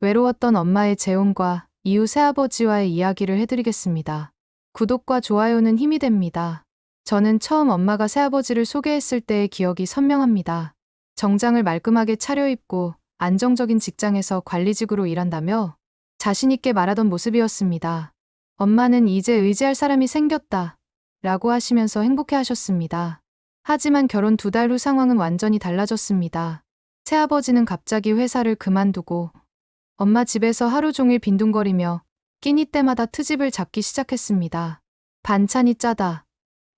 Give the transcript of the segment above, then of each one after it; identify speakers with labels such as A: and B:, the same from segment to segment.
A: 외로웠던 엄마의 재혼과 이후 새아버지와의 이야기를 해드리겠습니다. 구독과 좋아요는 힘이 됩니다. 저는 처음 엄마가 새아버지를 소개했을 때의 기억이 선명합니다. 정장을 말끔하게 차려입고 안정적인 직장에서 관리직으로 일한다며 자신있게 말하던 모습이었습니다. 엄마는 이제 의지할 사람이 생겼다. 라고 하시면서 행복해 하셨습니다. 하지만 결혼 두 달 후 상황은 완전히 달라졌습니다. 새아버지는 갑자기 회사를 그만두고 엄마 집에서 하루 종일 빈둥거리며 끼니 때마다 트집을 잡기 시작했습니다. 반찬이 짜다.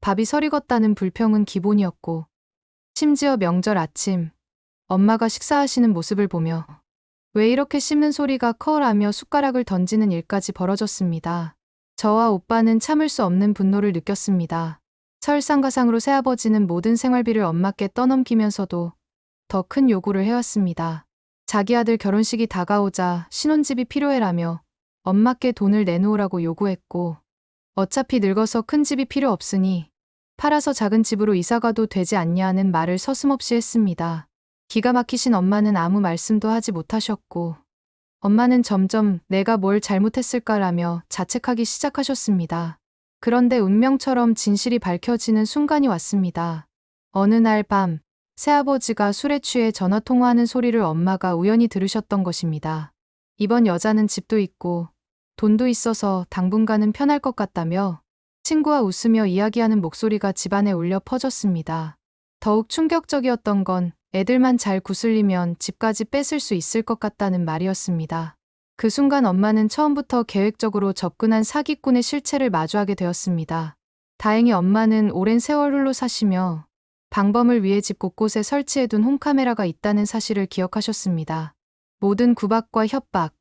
A: 밥이 서리겄다는 불평은 기본이었고 심지어 명절 아침 엄마가 식사하시는 모습을 보며 왜 이렇게 씹는 소리가 커라며 숟가락을 던지는 일까지 벌어졌습니다. 저와 오빠는 참을 수 없는 분노를 느꼈습니다. 설상가상으로 새아버지는 모든 생활비를 엄마께 떠넘기면서도 더 큰 요구를 해왔습니다. 자기 아들 결혼식이 다가오자 신혼집이 필요해라며 엄마께 돈을 내놓으라고 요구했고 어차피 늙어서 큰 집이 필요 없으니 팔아서 작은 집으로 이사가도 되지 않냐는 말을 서슴없이 했습니다. 기가 막히신 엄마는 아무 말씀도 하지 못하셨고 엄마는 점점 내가 뭘 잘못했을까라며 자책하기 시작하셨습니다. 그런데 운명처럼 진실이 밝혀지는 순간이 왔습니다. 어느 날 밤, 새아버지가 술에 취해 전화 통화하는 소리를 엄마가 우연히 들으셨던 것입니다. 이번 여자는 집도 있고 돈도 있어서 당분간은 편할 것 같다며 친구와 웃으며 이야기하는 목소리가 집안에 울려 퍼졌습니다. 더욱 충격적이었던 건 애들만 잘 구슬리면 집까지 뺏을 수 있을 것 같다는 말이었습니다. 그 순간 엄마는 처음부터 계획적으로 접근한 사기꾼의 실체를 마주하게 되었습니다. 다행히 엄마는 오랜 세월 홀로 사시며 방범을 위해 집 곳곳에 설치해둔 홈카메라가 있다는 사실을 기억하셨습니다. 모든 구박과 협박,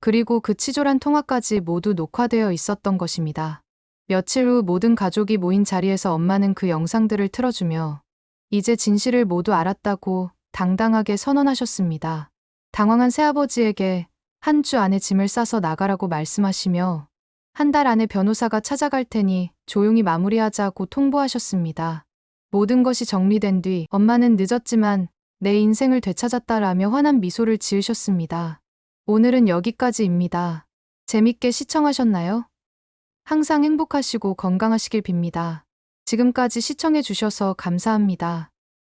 A: 그리고 그 치졸한 통화까지 모두 녹화되어 있었던 것입니다. 며칠 후 모든 가족이 모인 자리에서 엄마는 그 영상들을 틀어주며 이제 진실을 모두 알았다고 당당하게 선언하셨습니다. 당황한 새아버지에게 한 주 안에 짐을 싸서 나가라고 말씀하시며 한 달 안에 변호사가 찾아갈 테니 조용히 마무리하자고 통보하셨습니다. 모든 것이 정리된 뒤 엄마는 늦었지만 내 인생을 되찾았다라며 환한 미소를 지으셨습니다. 오늘은 여기까지입니다. 재밌게 시청하셨나요? 항상 행복하시고 건강하시길 빕니다. 지금까지 시청해 주셔서 감사합니다.